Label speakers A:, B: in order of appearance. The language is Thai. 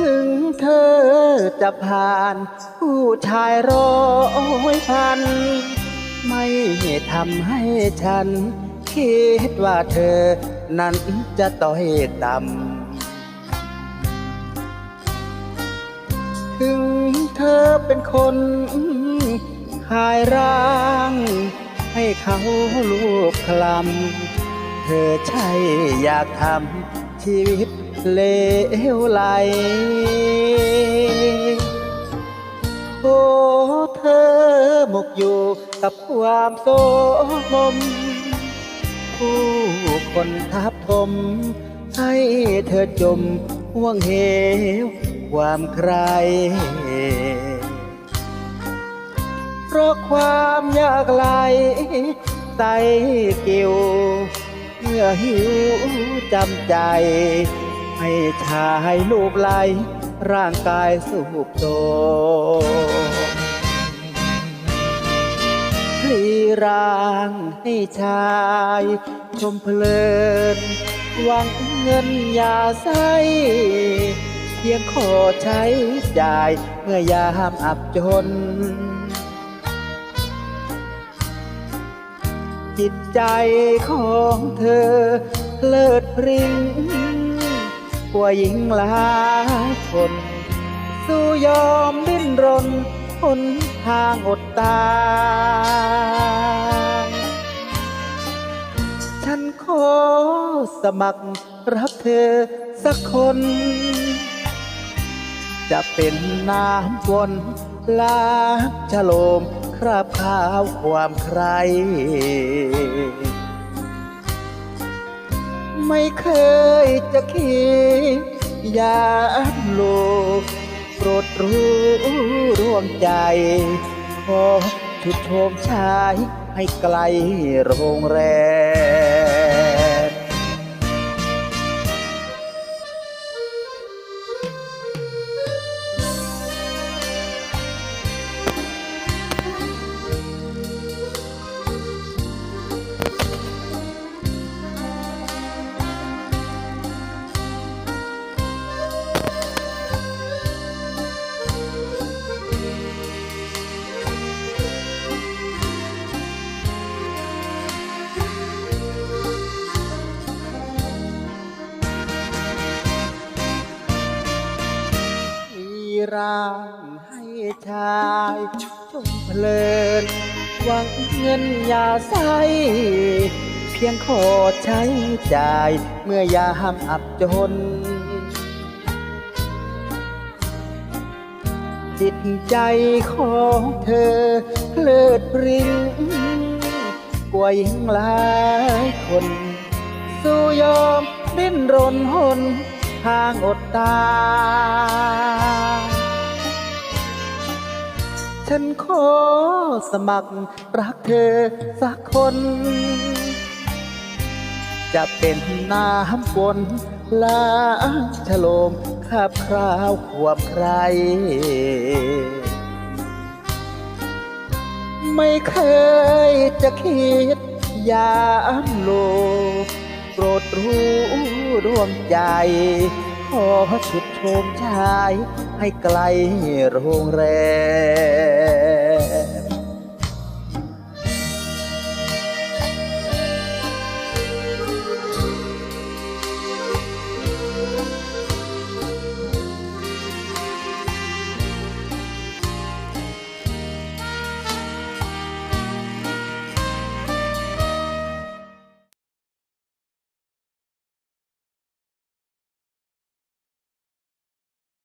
A: ถึงเธอจะผ่าน ผู้ชายร้อยพัน ไม่ทำให้ฉัน คิดว่าเธอนั้นจะต้อยต่ำถึงเธอเป็นคนขายร่าง ให้เขาลูกคลำเธอใช่อยากทำชีวิต เลวไหล โอ้เธอหมกอยู่กับความโสมม ผู้คนทับถม ให้เธอจมห่วงเหว ความใคร เพราะความยากไหลใจกิวเมื่อหิวจำใจ ให้ชายลูกไหลร่างกายสูบโทมพลีร่างให้ชาย ชมเพลินหวังเงินอย่าใสเพียงขอใช้จ่ายเมื่อยามอับจน จิตใจของเธอเลิศพริ้ง กว่าหญิงหลายคน สู้ยอมดิ้นรนหนทางอดตายฉันขอสมัครรักเธอสักคน จะเป็นน้ำวนลาฉโลมคราบขาวความใคร ไม่เคยจะคิดอยากลูกโปรดรู้ร่วมใจ ขอชุดโชมชายให้ไกลโรงแรม ร่างให้ชายชมเพลินหวังเงินอย่าใสเพียงขอใช้จ่าย เมื่อยามอับจน จิตใจของเธอเพลิดเพริ้งกว่าหญิงหลายคน สู้ยอมดิ้นรนหนทางอดตาย ฉันขอสมัครรักเธอสักคน จะเป็นน้ำฝนล้างฉลมขับคราวความใคร ไม่เคยจะคิดยามโลโปรดรู้ร่วมใจ ขอชุดโชมชายให้ไกลโรงแรม